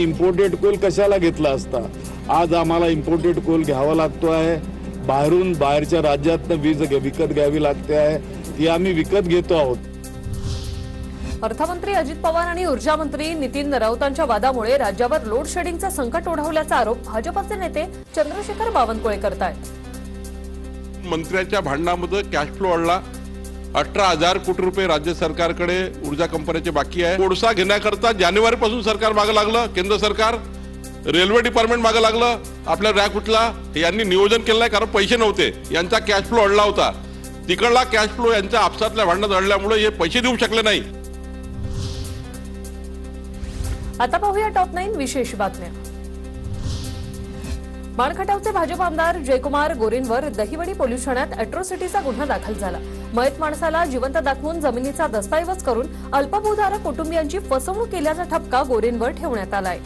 Imported Coal कशाला घेतला असता? आज आम्हाला इम्पोर्टेड कोल घ्यावा लागतो आहे. बाहेरून बाहेरच्या राज्यातनं वीज विकत घ्यावी लागते आहे. ती आम्ही विकत घेतो आहोत. अर्थमंत्री अजित पवार आणि ऊर्जा मंत्री नितीन राऊतांच्या वादामुळे राज्यावर लोड शेडिंगचं संकट ओढवल्याचा आरोप भाजपचे नेते चंद्रशेखर बावनकुळे करतायत. मंत्र्याच्या भांडणामध्ये कॅश फ्लो वाढला अठरा हजार कोटी रुपये राज्य सरकारकडे ऊर्जा कंपन्याचे बाकी आहे. कोळसा घेण्याकरता जानेवारी पासून सरकार मागं लागलं केंद्र सरकार रेल्वे डिपार्टमेंट मागं लागलं. आपल्या रॅक उठला यांनी नियोजन केलं आहे कारण पैसे नव्हते. यांचा कॅश फ्लो अडला होता. तिकडला कॅश फ्लो यांच्या आपसातल्या भांडणात अडल्यामुळे हे पैसे देऊ शकले नाही. आता पाहूया टॉप नाईन विशेष बातम्या. माणखटावचे भाजप आमदार जयकुमार गोरेंवर दहिवडी पोलीस ठाण्यात अॅट्रॉसिटीचा गुन्हा दाखल झाला. मयत माणसाला जिवंत दाखवून जमिनीचा दस्तऐवज करून अल्पभूधारक कुटुंबियांची फसवणूक केल्याचा ठपका गोरेंवर ठेवण्यात आलाय.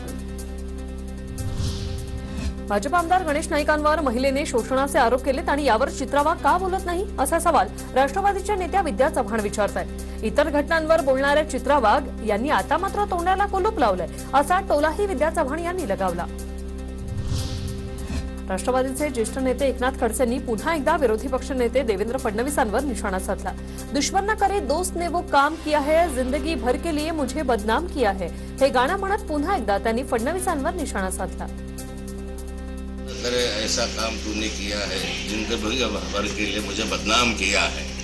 भाजप आमदार गणेश नाईकांवर महिलेने शोषणाचे आरोप केलेत आणि यावर चित्रावा का बोलत नाही असा सवाल राष्ट्रवादीच्या नेत्या विद्या चव्हाण विचारतायत. इतर घटनांवर बोलणाऱ्या चित्रावाघ यांनी आता मात्र तोंडाला कुलूप लावलंय असा टोलाही विद्या चव्हाण यांनी लगावला. राष्ट्रवादीचे ज्येष्ठ नेते एकनाथ खडसेंनी पुन्हा एकदा विरोधी पक्ष नेते देवेंद्र फडणवीसांवर निशाणा साधला. दुश्मन न करे दोस्त ने वो काम किया है जिंदगी भर के लिए मुझे बदनाम किया है. हे गाणं म्हणत पुन्हा एकदा त्यांनी फडणवीसांवर निशाणा साधला. ऐसा काम तूने किया है जिंदगी भर के लिए मुझे बदनाम किया है.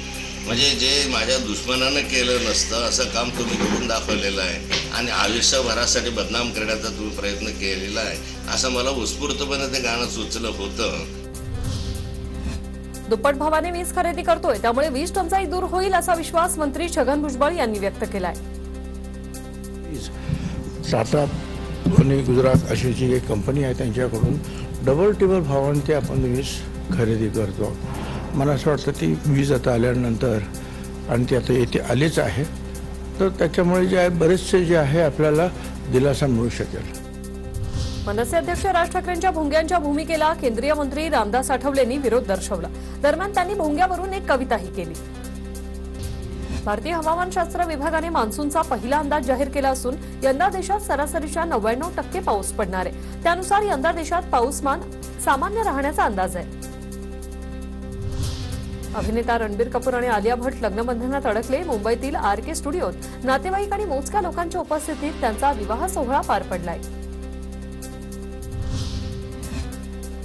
म्हणजे जे माझ्या दुश्मनानं केलं नसतं असं काम तुम्ही करून दाखवलेलं आहे. आणि आयुष्यभरासाठी बदनाम करण्याचा तुम्ही प्रयत्न केलेला आहे. असं मला उत्स्फूर्तपणे ते गाणं सुचलं होतं. दुप्पट भावाने वीज खरेदी करतोय त्यामुळे वीज टंचाई दूर होईल असा विश्वास मंत्री छगन भुजबळ यांनी व्यक्त केलाय. टाटा आणि गुजरात अशी जी एक कंपनी आहे त्यांच्याकडून डबल टिबल भावाने ते आपण वीज खरेदी करतो. मला असं वाटतं ती वीज आता आल्यानंतर आणि ती आता येथे आलीच आहे तर त्याच्यामुळे जे आहे बरेचसे जे आहे आपल्याला दिलासा मिळू शकेल. मनसे अध्यक्ष राज ठाकरेंच्या भोंग्यांच्या भूमिकेला केंद्रीय मंत्री रामदास आठवलेंनी विरोध दर्शवला. दरम्यान त्यांनी भोंग्यावरून एक कविताही केली. भारतीय हवामानशास्त्र विभागाने मान्सूनचा पहिला अंदाज जाहीर केला असून यंदा देशात सरासरीच्या नव्याण्णव टक्के पाऊस पडणार आहे. त्यानुसार यंदा देशात पाऊसमान सामान्य राहण्याचा अंदाज आहे. अभिनेता रणबीर कपूर आणि आलिया भट्ट लग्नबंधनात अडकले मुंबईतील आर के स्टुडिओत. नातेवाईक आणि मोजक्या लोकांच्या उपस्थितीत त्यांचा विवाह सोहळा पार पडलाय.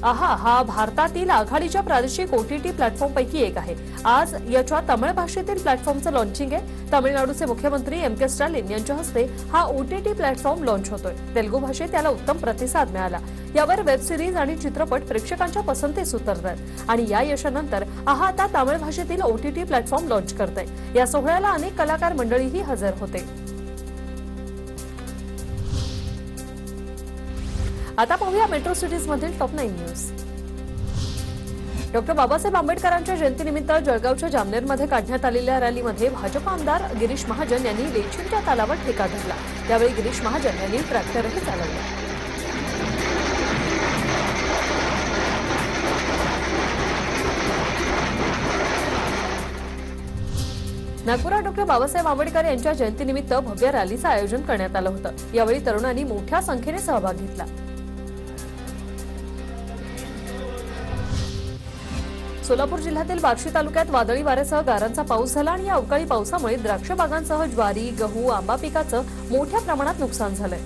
आहा हा भारतातील आघाडीच्या प्रादेशिक ओटीटी प्लॅटफॉर्मपैकी एक आहे. आज याच्या तमिळ भाषेतील प्लॅटफॉर्मचं लॉन्चिंग आहे. तामिळनाडूचे मुख्यमंत्री एम के स्टॅलिन यांच्या हस्ते हा ओटीटी प्लॅटफॉर्म लॉन्च होतोय. तेलुगू भाषेत त्याला उत्तम प्रतिसाद मिळाला. यावर वेब सिरीज आणि चित्रपट प्रेक्षकांच्या पसंतीस उतरतात. आणि या यशानंतर आहा आता तामिळ भाषेतील ओटीटी प्लॅटफॉर्म लॉन्च करत आहे या सोहळ्याला अनेक कलाकार मंडळीही हजर होते. आता पाहूया मेट्रो सिटीज मधील top nine news doctor Babasaheb आंबेडकरांच्या जयंतीनिमित्त जळगावच्या जामनेरमध्ये काढण्यात आलेल्या रॅलीमध्ये भाजप आमदार गिरीश महाजन यांनी लेचिंगच्या तालावर ठेका धरला. यावेळी गिरीश महाजन यांनी ट्रॅक्टरही चालवला. नागपुरात डॉक्टर बाबासाहेब आंबेडकर यांच्या जयंतीनिमित्त भव्य रॅलीचं आयोजन करण्यात आलं होतं. यावेळी तरुणांनी मोठ्या संख्येने सहभाग घेतला. सोलापूर जिल्ह्यातील बार्शी तालुक्यात वादळी वाऱ्यासह गारांचा पाऊस झाला आणि या अवकाळी पावसामुळे द्राक्ष बागांसह ज्वारी गहू आंबा पिकाचं मोठ्या प्रमाणात नुकसान झालंय.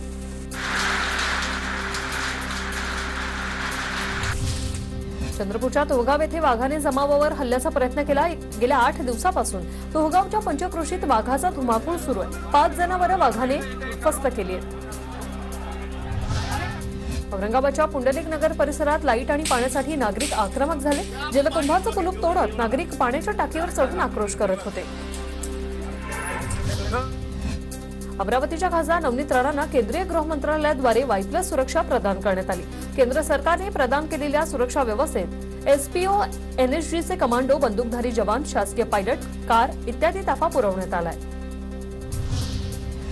चंद्रपूरच्या तोहगाव येथे वाघाने जमावावर हल्ल्याचा प्रयत्न केला. गेल्या आठ दिवसापासून तोहगावच्या पंचक्रोशीत वाघाचा धुमाकूळ सुरू आहे. पाच जनावरं वाघाने फस्त केली आहेत. औरंगाबादच्या पुंडलिक नगर परिसरात लाइट आणि पाण्यासाठी नागरिक आक्रमक झाले. जलकुंभाचं कुलूप तोडत नागरिक पाण्याच्या टाकीवर चढून आक्रोश करत होते. अमरावतीच्या खासदार नवनीत राणांना केंद्रीय गृह मंत्रालयाद्वारे वाय प्लस सुरक्षा प्रदान करण्यात आली. केंद्र सरकारने प्रदान केलेल्या सुरक्षा व्यवस्थेत एसपीओ एनएसजीचे कमांडो बंदूकधारी जवान शासकीय पायलट कार इत्यादी ताफा पुरवण्यात आलाय.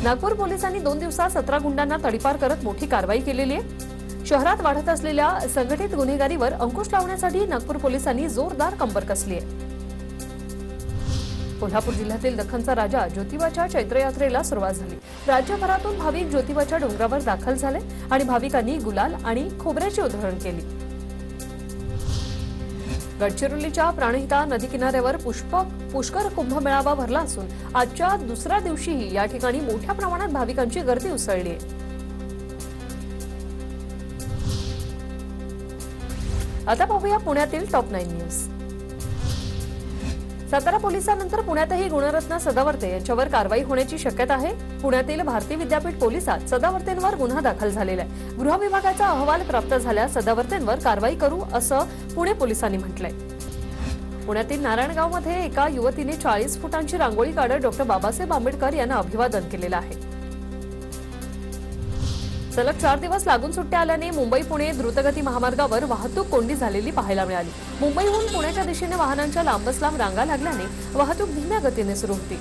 नागपूर पोलिसांनी दोन दिवसात सतरा गुंडांना तडीपार करत मोठी कारवाई केलेली आहे. शहरात वाढत असलेल्या संघटित गुन्हेगारीवर अंकुश लावण्यासाठी नागपूर पोलिसांनी जोरदार कंबर कसली आहे. कोल्हापूर जिल्ह्यातील दख्खनचा राजा ज्योतिबाच्या चैत्रयात्रेला सुरुवात झाली. राज्यभरातून भाविक ज्योतिबाच्या डोंगरावर दाखल झाले आणि भाविकांनी गुलाल आणि खोबऱ्याची उधळण केली. गडचिरोलीच्या प्राणहिता नदी किनाऱ्यावर पुष्पक पुष्कर कुंभमेळावा भरला असून आजच्या दुसऱ्या दिवशीही या ठिकाणी मोठ्या प्रमाणात भाविकांची गर्दी उसळली आहे. आता पाहूया पुण्यातील टॉप नाईन न्यूज सातारा पोलिसांनंतर पुण्यातही गुणरत्न सदावर्ते यांच्यावर कारवाई होण्याची शक्यता आहे. पुण्यातील भारती विद्यापीठ पोलिसात सदावर्तेंवर गुन्हा दाखल झालेला आहे. गृह विभागाचा अहवाल प्राप्त झाल्यास सदावर्तेंवर कारवाई करू असं पुणे पोलिसांनी म्हटलंय. पुण्यातील नारायणगावमध्ये एका युवतीने चाळीस फुटांची रांगोळी काढत डॉक्टर बाबासाहेब आंबेडकर यांना अभिवादन केलेलं आहे. सलग चार दिवस लागून सुट्ट्या आल्याने मुंबई पुणे द्रुतगती महामार्गावर वाहतूक कोंडी झालेली पाहायला मिळाली. मुंबईहून पुण्याच्या दिशेने वाहनांच्या लांबच लांब रांगा लागल्याने वाहतूक धीम्या गतीने सुरू होती.